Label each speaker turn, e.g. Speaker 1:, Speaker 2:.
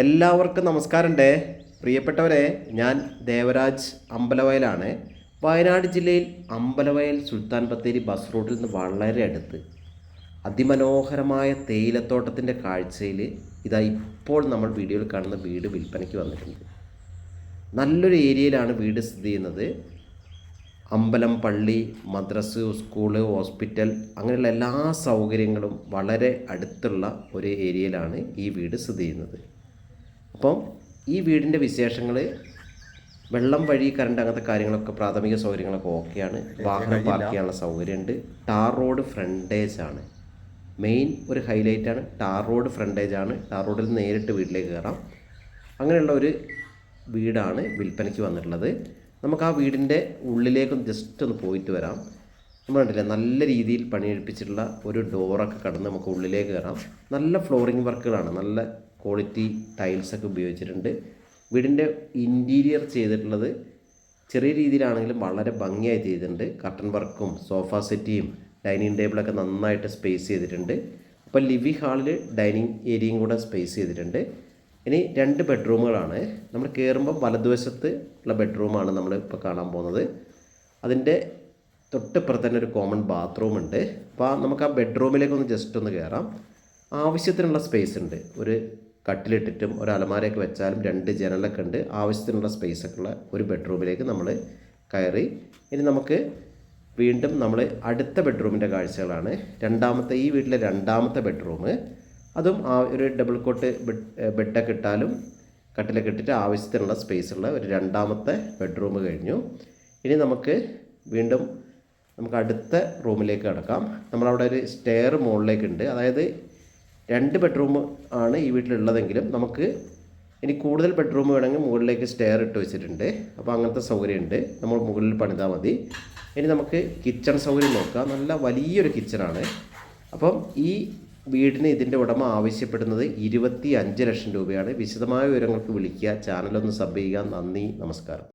Speaker 1: എല്ലാവർക്കും നമസ്കാരമുണ്ട്. പ്രിയപ്പെട്ടവരെ ഞാൻ ദേവരാജ് അമ്പലവയലാണ്. വയനാട് ജില്ലയിൽ അമ്പലവയൽ സുൽത്താൻ ബത്തേരി ബസ് റൂട്ടിൽ നിന്ന് വളരെ അടുത്ത്. അതിമനോഹരമായ തേയിലത്തോട്ടത്തിന്റെ കാഴ്ചയിൽ ഇതാ ഇപ്പോൾ നമ്മൾ വീഡിയോയിൽ കാണുന്ന വീട് വിൽപ്പനയ്ക്ക് വന്നിട്ടുണ്ട്. നല്ലൊരു ഏരിയയിലാണ് വീട് സ്ഥിതി ചെയ്യുന്നത്. അമ്പലം പള്ളി മദ്രസ് സ്കൂൾ ഹോസ്പിറ്റൽ അങ്ങനെയുള്ള എല്ലാ സൗകര്യങ്ങളും വളരെ അടുത്തുള്ള ഒരു ഏരിയയിലാണ് ഈ വീട് സ്ഥിതി ചെയ്യുന്നത്. അപ്പം ഈ വീടിന്റെ വിശേഷങ്ങൾ വെള്ളം വഴി കറണ്ട് അങ്ങനത്തെ കാര്യങ്ങളൊക്കെ പ്രാഥമിക സൗകര്യങ്ങളൊക്കെ ഓക്കെയാണ്. വാഹനം പാർക്ക് ചെയ്യാനുള്ള സൗകര്യമുണ്ട്. ടാർ റോഡ് ഫ്രണ്ടേജ് ആണ്. മെയിൻ ഒരു ഹൈലൈറ്റ് ആണ് ടാർ റോഡ് ഫ്രണ്ടേജ് ആണ്. ടാർ റോഡിൽ നിന്ന് നേരിട്ട് വീട്ടിലേക്ക് കയറാം. അങ്ങനെയുള്ള ഒരു വീടാണ് വിൽപ്പനയ്ക്ക് വന്നിട്ടുള്ളത്. നമുക്ക് ആ വീടിന്റെ ഉള്ളിലേക്കൊന്ന് ജസ്റ്റ് ഒന്ന് പോയിട്ട് വരാം. നമ്മൾ കണ്ടില്ലേ നല്ല രീതിയിൽ പണിയെടുപ്പിച്ചിട്ടുള്ള ഒരു ഡോറൊക്കെ കടന്ന് നമുക്ക് ഉള്ളിലേക്ക് കയറാം. നല്ല ഫ്ലോറിംഗ് വർക്കുകളാണ് നല്ല ക്വാളിറ്റി ടൈൽസ് ഒക്കെ ഉപയോഗിച്ചിട്ടുണ്ട്. വീടിന്റെ ഇന്റീരിയർ ചെയ്തിട്ടുള്ളത് ചെറിയ രീതിയിലാണെങ്കിലും വളരെ ഭംഗിയായി ചെയ്തിട്ടുണ്ട്. കർട്ടൻ വർക്കും സോഫ സെറ്റിയും ഡൈനിങ് ടേബിളൊക്കെ നന്നായിട്ട് സ്പേസ് ചെയ്തിട്ടുണ്ട്. അപ്പോൾ ലിവി ഹാളിൽ ഡൈനിങ് ഏരിയയും കൂടെ സ്പേസ് ചെയ്തിട്ടുണ്ട്. ഇനി രണ്ട് ബെഡ്റൂമുകളാണ് നമ്മൾ കയറുമ്പോൾ വലതുവശത്ത് ഉള്ള ബെഡ്റൂമാണ് നമ്മൾ ഇപ്പോൾ കാണാൻ പോകുന്നത്. അതിന്റെ തൊട്ടിപ്പുറത്ത് തന്നെ ഒരു കോമൺ ബാത്റൂം ഉണ്ട്. അപ്പോൾ നമുക്ക് ആ ബെഡ്റൂമിലേക്ക് ഒന്ന് ജസ്റ്റ് ഒന്ന് കയറാം ആവശ്യത്തിനുള്ള സ്പേസ് ഉണ്ട്. ഒരു കട്ടിലിട്ടിട്ടും ഒരു അലമാരയൊക്കെ വെച്ചാലും രണ്ട് ജനലൊക്കെ ഉണ്ട്. ആവശ്യത്തിനുള്ള സ്പേസ് ഒക്കെ ഉള്ള ഒരു ബെഡ്റൂമിലേക്ക് നമ്മൾ കയറി. ഇനി നമുക്ക് വീണ്ടും നമ്മൾ അടുത്ത ബെഡ്റൂമിന്റെ കാഴ്ചകളാണ്. രണ്ടാമത്തെ ഈ വീട്ടിലെ രണ്ടാമത്തെ ബെഡ്റൂം അതും ആ ഒരു ഡബിൾ കോട്ട് ബെഡ് ബെഡൊക്കെ ഇട്ടാലും കട്ടിലൊക്കെ ഇട്ടിട്ട് ആവശ്യത്തിനുള്ള സ്പേസ് ഉള്ള ഒരു രണ്ടാമത്തെ ബെഡ്റൂം കഴിഞ്ഞു. ഇനി നമുക്ക് വീണ്ടും നമുക്ക് അടുത്ത റൂമിലേക്ക് കിടക്കാം. നമ്മളവിടെ ഒരു സ്റ്റെയർ മുകളിലേക്കുണ്ട് അതായത് രണ്ട് ബെഡ്റൂം ആണ് ഈ വീട്ടിലുള്ളതെങ്കിലും നമുക്ക് ഇനി കൂടുതൽ ബെഡ്റൂം വേണമെങ്കിൽ മുകളിലേക്ക് സ്റ്റെയർ ഇട്ട് വെച്ചിട്ടുണ്ട്. അപ്പോൾ അങ്ങനത്തെ സൗകര്യമുണ്ട്. നമ്മൾ മുകളിൽ പണിതാൽ മതി. ഇനി നമുക്ക് കിച്ചൺ സൗകര്യം നോക്കാം. നല്ല വലിയൊരു കിച്ചണാണ് അപ്പം ഈ വീടിന് ഇതിന്റെ ഉടമ ആവശ്യപ്പെടുന്നത് ഇരുപത്തി അഞ്ച് ലക്ഷം രൂപയാണ്. വിശദമായ വിവരങ്ങൾക്ക് വിളിക്കുക. ചാനലൊന്ന് സബ് ചെയ്യുക. നന്ദി. നമസ്കാരം.